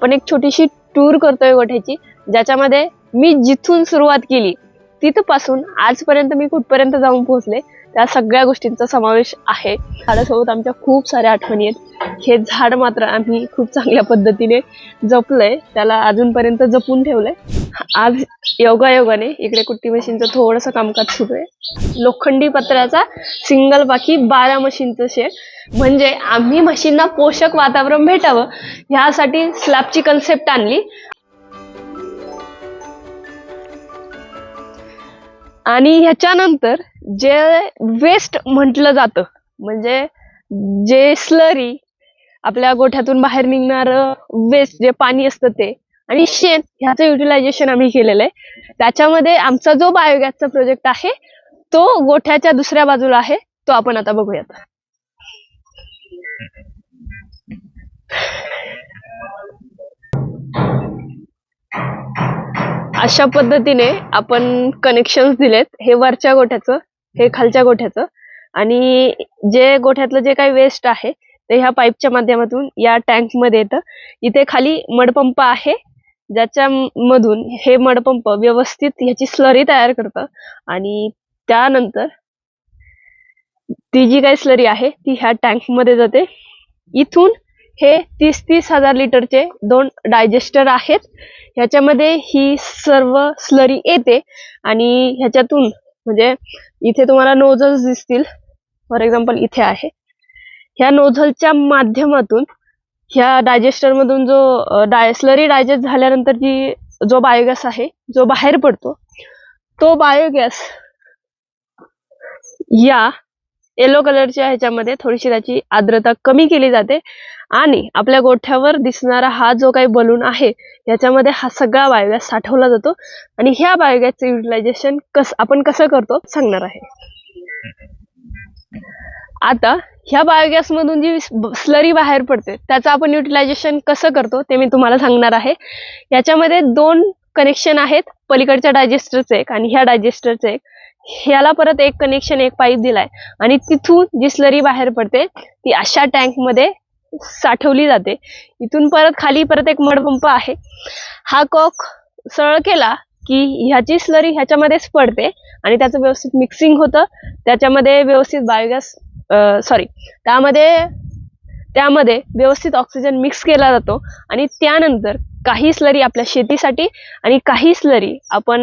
आपण एक छोटीशी टूर करतोय गोठ्याची. ज्याच्यामध्ये मी जिथून सुरुवात केली तिथपासून आजपर्यंत मी कुठपर्यंत जाऊन पोहोचले त्या सगळ्या गोष्टींचा समावेश आहे. झाडासोबत आमच्या खूप साऱ्या आठवणी आहेत. हे झाड मात्र आम्ही खूप चांगल्या पद्धतीने जपलंय. त्याला अजूनपर्यंत जपून ठेवलंय. आज योगायोगाने इकडे कुट्टी मशीनचं थोडंसं कामकाज सुरू आहे. लोखंडी पत्र्याचा सिंगल बाकी बारा मशीनचं शेड म्हणजे आम्ही मशीनना पोषक वातावरण भेटावं ह्यासाठी स्लॅबची कन्सेप्ट आणली. आणि ह्याच्यानंतर जे वेस्ट म्हटलं जातं म्हणजे जे स्लरी आपल्या गोठ्यातून बाहेर निघणार वेस्ट जे पाणी असतं ते आणि शेण ह्याचं युटिलायझेशन आम्ही केलेलं आहे. त्याच्यामध्ये आमचा जो बायोगॅसचा प्रोजेक्ट आहे तो गोठ्याच्या दुसऱ्या बाजूला आहे तो आपण आता बघूयात. अशा पद्धतीने आपण कनेक्शन दिलेत हे वरच्या गोठ्याचं हे खालच्या गोठ्याचं आणि जे गोठ्यातलं जे काही वेस्ट आहे ते ह्या पाईपच्या माध्यमातून या टँकमध्ये येतं. इथे खाली मडपंप आहे ज्याच्या मधून हे मडपंप व्यवस्थित ह्याची स्लरी तयार करतं. आणि त्यानंतर ती जी काही स्लरी आहे ती ह्या टँकमध्ये जाते. इथून हे तीस तीस हजार लिटरचे दोन डायजेस्टर आहेत. ह्याच्यामध्ये ही सर्व स्लरी येते आणि ह्याच्यातून म्हणजे इथे तुम्हाला नोजल्स दिसतील. फॉर एक्झाम्पल इथे आहे. ह्या नोझलच्या माध्यमातून ह्या डायजेस्टर मधून जो डाय स्लरी डायजेस्ट झाल्यानंतर जी जो बायोगॅस आहे जो बाहेर पडतो तो बायोगॅस या येलो कलरच्या ह्याच्यामध्ये थोडीशी त्याची आर्द्रता कमी केली जाते आणि आपल्या गोठ्यावर दिसणारा हा जो काही बलून आहे याच्यामध्ये हा सगळा बायोगॅस साठवला जातो आणि ह्या बायोगॅसचं युटिलायझेशन कस आपण कसं करतो सांगणार आहे. आता ह्या बायोगॅसमधून जी स्लरी बाहेर पडते त्याचं आपण युटिलायझेशन कसं करतो ते मी तुम्हाला सांगणार आहे. याच्यामध्ये दोन कनेक्शन आहेत पलीकडच्या डायजेस्टरचं एक आणि ह्या डायजेस्टरचं एक. ह्याला परत एक कनेक्शन एक पाईप दिलाय. आणि तिथून जी स्लरी बाहेर पडते ती अशा टँकमध्ये साठवली जाते. इथून परत खाली परत एक मडपंप आहे. हा कॉक सरळ केला की ह्याची स्लरी ह्याच्यामध्येच पडते आणि त्याचं व्यवस्थित मिक्सिंग होतं. त्याच्यामध्ये व्यवस्थित बायोगॅस सॉरी त्यामध्ये त्यामध्ये व्यवस्थित ऑक्सिजन मिक्स केला जातो आणि त्यानंतर काही स्लरी आपल्या शेतीसाठी आणि काही स्लरी आपण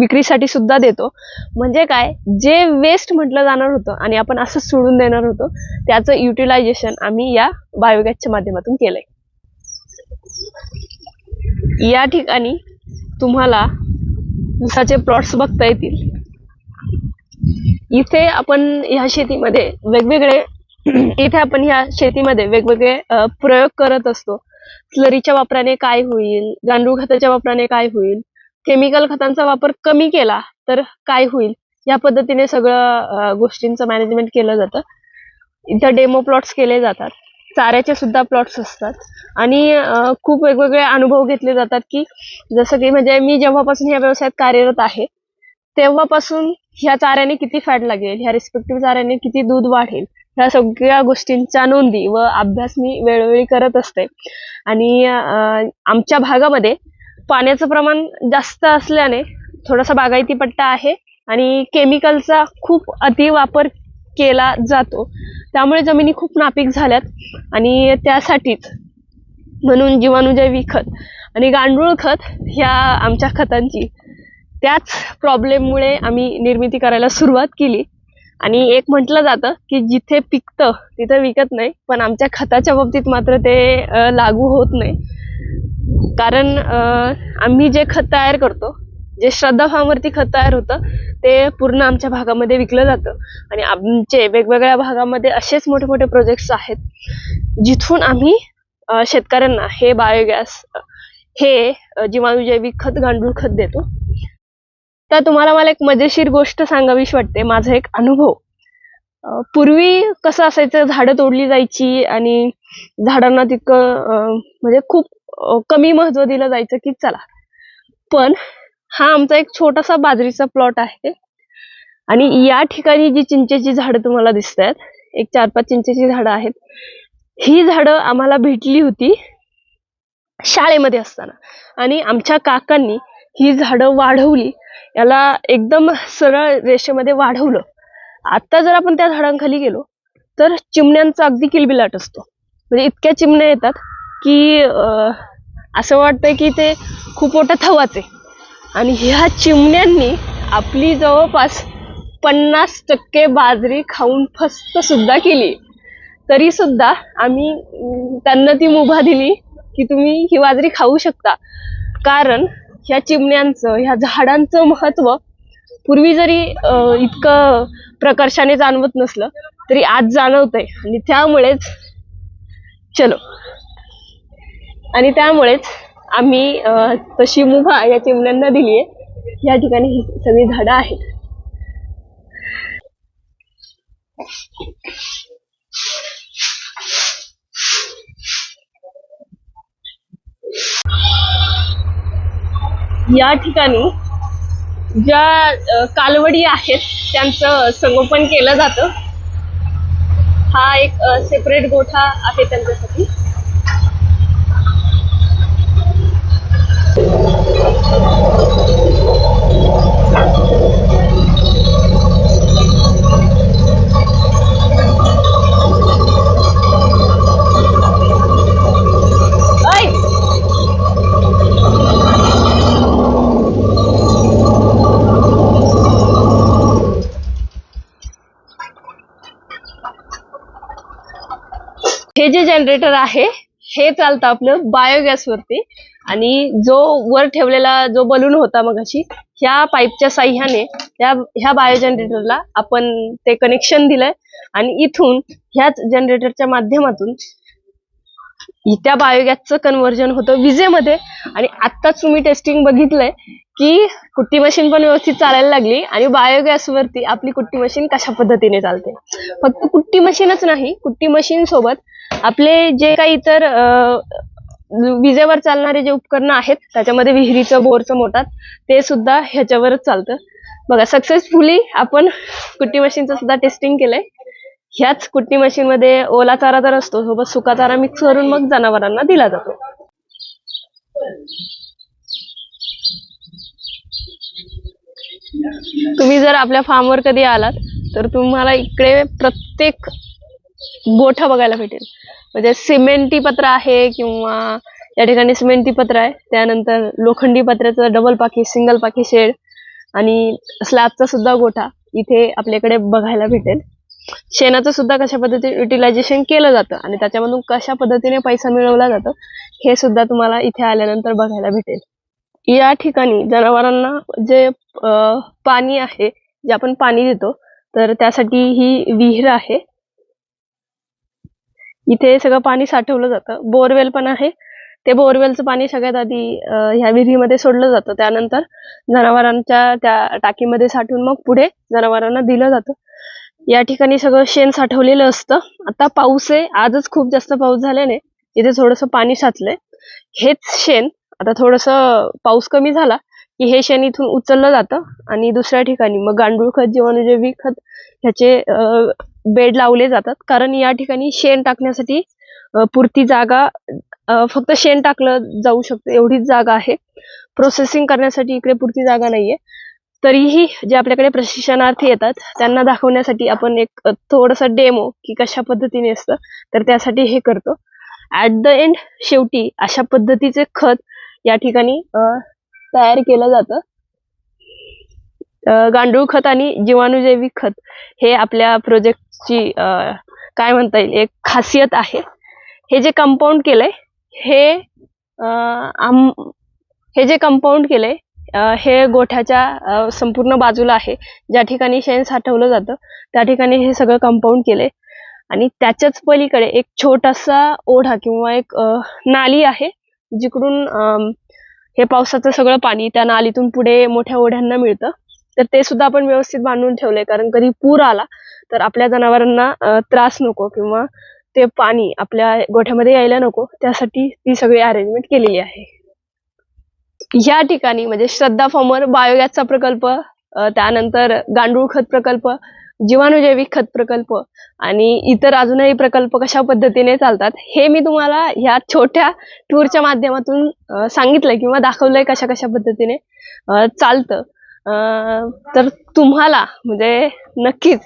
विक्रीसाठी सुद्धा देतो. म्हणजे काय? जे वेस्ट म्हटलं जाणार होतं आणि आपण असं सोडून देणार होतो त्याचं युटिलायझेशन आम्ही या बायोगॅसच्या माध्यमातून केलंय. या ठिकाणी तुम्हाला उसाचे प्लॉट्स बघता येतील. इथे आपण ह्या शेतीमध्ये वेगवेगळे इथे आपण ह्या शेतीमध्ये वेगवेगळे प्रयोग करत असतो. स्लरीच्या वापराने काय होईल गांडूळ खताच्या वापराने काय होईल केमिकल खतांचा वापर कमी केला तर काय होईल या पद्धतीने सगळं गोष्टींचं मॅनेजमेंट केलं जातं. इथं डेमो प्लॉट्स केले जातात. चाऱ्याचे सुद्धा प्लॉट्स असतात. आणि खूप वेगवेगळे अनुभव घेतले जातात की जसं की म्हणजे मी जेव्हापासून या व्यवसायात कार्यरत आहे तेव्हापासून ह्या चाऱ्याने किती फॅट लागेल? ह्या रिस्पेक्टिव्ह चाऱ्याने किती दूध वाढेल? ह्या सगळ्या गोष्टींच्या नोंदी व अभ्यास मी वेळोवेळी करत असते. आणि आमच्या भागामध्ये पाण्याचं प्रमाण जास्त असल्याने थोडासा बागायती पट्टा आहे आणि केमिकलचा खूप अतिवापर केला जातो. त्यामुळे जमिनी खूप नापीक झाल्यात आणि त्यासाठीच म्हणून जीवाणूजैवी खत आणि गांडूळ खत ह्या आमच्या खतांची त्याच प्रॉब्लेममुळे आम्ही निर्मिती करायला सुरुवात केली. आणि एक म्हटलं जातं की जिथे पिकतं तिथं विकत नाही. पण आमच्या खताच्या बाबतीत मात्र ते लागू होत नाही. कारण आम्ही जे खत तयार करतो जे श्रद्धा फार्मवरती खत तयार होतं ते पूर्ण आमच्या भागामध्ये विकलं जातं. आणि आमचे वेगवेगळ्या भागामध्ये असेच मोठे मोठे प्रोजेक्ट्स आहेत जिथून आम्ही शेतकऱ्यांना हे बायोगॅस हे जीवाणू जैविक खत गांडूळ खत देतो. तर तुम्हाला मला एक मजेशीर गोष्ट सांगावीशी वाटते. माझा एक अनुभव. पूर्वी कसं असायचं झाडं तोडली जायची आणि झाडांना तितकं म्हणजे खूप कमी महत्त्व दिलं जायचं की चला. पण हा आमचा एक छोटासा बाजरीचा प्लॉट आहे आणि या ठिकाणी जी चिंचेची झाडं तुम्हाला दिसत आहेत एक चार पाच चिंचेची झाडं आहेत ही झाडं आम्हाला भेटली होती शाळेमध्ये असताना. आणि आमच्या काकांनी ही झाडं वाढवली याला एकदम सरळ रेषेमध्ये वाढवलं. आता जर आपण त्या झाडांखाली गेलो तर चिमण्यांचा अगदी किलबिलाट असतो. म्हणजे इतक्या चिमण्या येतात की असं वाटतंय की ते खूप मोठं थवाच. आहे आणि ह्या चिमण्यांनी आपली जवळपास पन्नास टक्के बाजरी खाऊन फस्त सुद्धा केली. तरी सुद्धा आम्ही त्यांना ती मुभा दिली की तुम्ही ही बाजरी खाऊ शकता. कारण ह्या चिमण्यांचं ह्या झाडांचं महत्त्व पूर्वी जरी अं, इतकं प्रकर्षाने जाणवत नसलं तरी आज जाणवतंय. आणि त्यामुळेच चलो. आणि त्यामुळेच आम्ही अं, तशी मुभा या चिमण्यांना दिली आहे या ठिकाणी ही सगळी झाडं आहेत. या ठिकाणी ज्या कालवडी आहेत त्यांचं संगोपन केलं जातं. हा एक सेपरेट गोठा आहे त्यांच्यासाठी. हे जे जनरेटर आहे हे चालतं आपलं बायोगॅस वरती. आणि जो वर ठेवलेला जो बलून होता मगाशी ह्या पाईपच्या साह्याने त्या ह्या बायो जनरेटरला आपण ते कनेक्शन दिलंय. आणि इथून ह्याच जनरेटरच्या माध्यमातून त्या बायोगॅसचं कन्व्हर्जन होतं विजेमध्ये. आणि आत्ताच तुम्ही टेस्टिंग बघितलंय की कुट्टी मशीन पण व्यवस्थित चालायला लागली आणि बायोगॅस वरती आपली कुट्टी मशीन कशा पद्धतीने चालते. फक्त कुट्टी मशीनच नाही कुट्टी मशीन सोबत आपले जे काही इतर विजेवर चालणारे जे उपकरणं आहेत त्याच्यामध्ये विहिरीचं बोरचं मोटार ते सुद्धा ह्याच्यावरच चालतं. बघा सक्सेसफुली आपण कुट्टी मशीनचं सुद्धा टेस्टिंग केलंय. ह्याच कुट्टी मशीन मध्ये ओला चारा तर असतो सोबत सुका चारा मिक्स करून मग जनावरांना दिला जातो. तुम्ही जर आपल्या फार्मवर कधी आलात तर तुम्हाला इकडे प्रत्येक गोठा बघायला भेटेल. म्हणजे सिमेंटी पत्र आहे किंवा या ठिकाणी सिमेंटी पत्र आहे. त्यानंतर लोखंडी पत्र्याचं डबल पाकी सिंगल पाकी शेड आणि स्लॅबचा सुद्धा गोठा इथे आपल्याकडे बघायला भेटेल. शेणाचं सुद्धा कशा पद्धतीने युटिलायझेशन केलं जातं आणि त्याच्यामधून कशा पद्धतीने पैसा मिळवला जातो हे सुद्धा तुम्हाला इथे आल्यानंतर बघायला भेटेल. या ठिकाणी जनावरांना जे पाणी आहे जे आपण पाणी देतो तर त्यासाठी ही विहीर आहे. इथे सगळं पाणी साठवलं जातं. बोरवेल पण आहे. ते बोरवेलचं पाणी सगळ्यात आधी ह्या विहिरीमध्ये सोडलं जातं. त्यानंतर जनावरांच्या त्या टाकीमध्ये साठवून मग पुढे जनावरांना दिलं जातं. या ठिकाणी सगळं शेण साठवलेलं असतं. आता पाऊस आहे आजच खूप जास्त पाऊस झाल्याने इथे थोडंसं पाणी साचलंय. हेच शेण आता थोडस पाऊस कमी झाला की हे शेण इथून उचललं जातं. आणि दुसऱ्या ठिकाणी मग गांडूळ खत जीवाणूजैविक खत ह्याचे बेड लावले जातात. कारण या ठिकाणी शेण टाकण्यासाठी पुरती जागा फक्त शेण टाकलं जाऊ शकतं एवढीच जागा आहे. प्रोसेसिंग करण्यासाठी इकडे पुरती जागा नाहीये. तरीही जे आपल्याकडे प्रशिक्षणार्थी येतात त्यांना दाखवण्यासाठी आपण एक थोडंसं डेमो की कशा पद्धतीने असतं तर त्यासाठी हे करतो. ऍट द एंड शेवटी अशा पद्धतीचे खत या ठिकाणी तयार केलं जातं. गांडूळ खत आणि जीवाणूजैविक खत हे आपल्या प्रोजेक्टची काय म्हणता येईल एक खासियत आहे. हे जे कंपाऊंड केलंय हे आम हे जे कंपाऊंड केलंय हे गोठ्याच्या संपूर्ण बाजूला आहे. ज्या ठिकाणी शेण साठवलं जातं त्या ठिकाणी हे सगळं कंपाऊंड केलंय. आणि त्याच्याच पलीकडे एक छोटासा ओढा किंवा एक नाली आहे जिकडून हे पावसाचं सगळं पाणी त्या नालीतून पुढे मोठ्या ओढ्यांना मिळतं. तर ते सुद्धा आपण व्यवस्थित बांधून ठेवलंय. कारण कधी पूर आला तर आपल्या जनावरांना त्रास नको किंवा ते पाणी आपल्या गोठ्यामध्ये यायला नको. त्यासाठी ती सगळी अरेंजमेंट केलेली आहे. या ठिकाणी म्हणजे श्रद्धा फॉर्मर बायोगॅसचा प्रकल्प त्यानंतर गांडूळ खत प्रकल्प जीवाणुजैविक खत प्रकल्प आणि इतर अजूनही प्रकल्प कशा पद्धतीने चालतात हे मी तुम्हाला ह्या छोट्या टूरच्या माध्यमातून सांगितलंय किंवा दाखवलंय कशा कशा पद्धतीने चालतं. तर तुम्हाला म्हणजे नक्कीच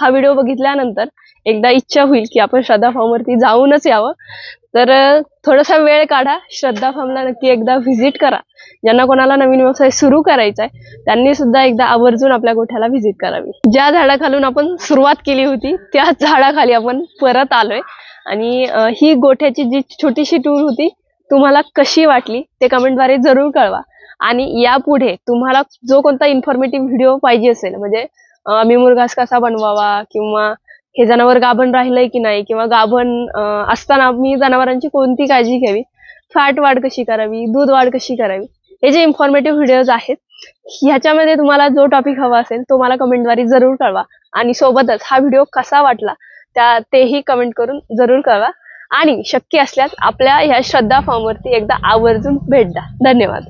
हा व्हिडिओ बघितल्यानंतर एकदा इच्छा होईल की आपण श्रद्धा फार्मवरती जाऊनच यावं. तर थोडासा वेळ काढा श्रद्धा फार्मला नक्की एकदा व्हिजिट करा. ज्यांना कोणाला नवीन व्यवसाय सुरू करायचा आहे त्यांनी सुद्धा एकदा आवर्जून आपल्या गोठ्याला व्हिजिट करावी. ज्या झाडाखालून आपण सुरुवात केली होती त्याच झाडाखाली आपण परत आलोय. आणि ही गोठ्याची जी छोटीशी टूर होती तुम्हाला कशी वाटली ते कमेंटद्वारे जरूर कळवा. आणि यापुढे तुम्हाला जो कोणता इन्फॉर्मेटिव्ह व्हिडिओ पाहिजे असेल म्हणजे मी आम्ही मुरघास कसा बनवावा किंवा हे जनावर गाभण राहिलंय की नाही किंवा गाभण असताना मी जनावरांची कोणती काळजी घ्यावी? फॅट वाढ कशी करावी? दूध वाढ कशी करावी? हे जे इन्फॉर्मेटिव्ह व्हिडिओज आहेत ह्याच्यामध्ये तुम्हाला जो टॉपिक हवा असेल तो मला कमेंटद्वारे जरूर कळवा. आणि सोबतच हा व्हिडिओ कसा वाटला त्या तेही कमेंट करून जरूर कळवा. आणि शक्य असल्यास आपल्या ह्या श्रद्धा फॉर्मवरती एकदा आवर्जून भेट द्या. धन्यवाद.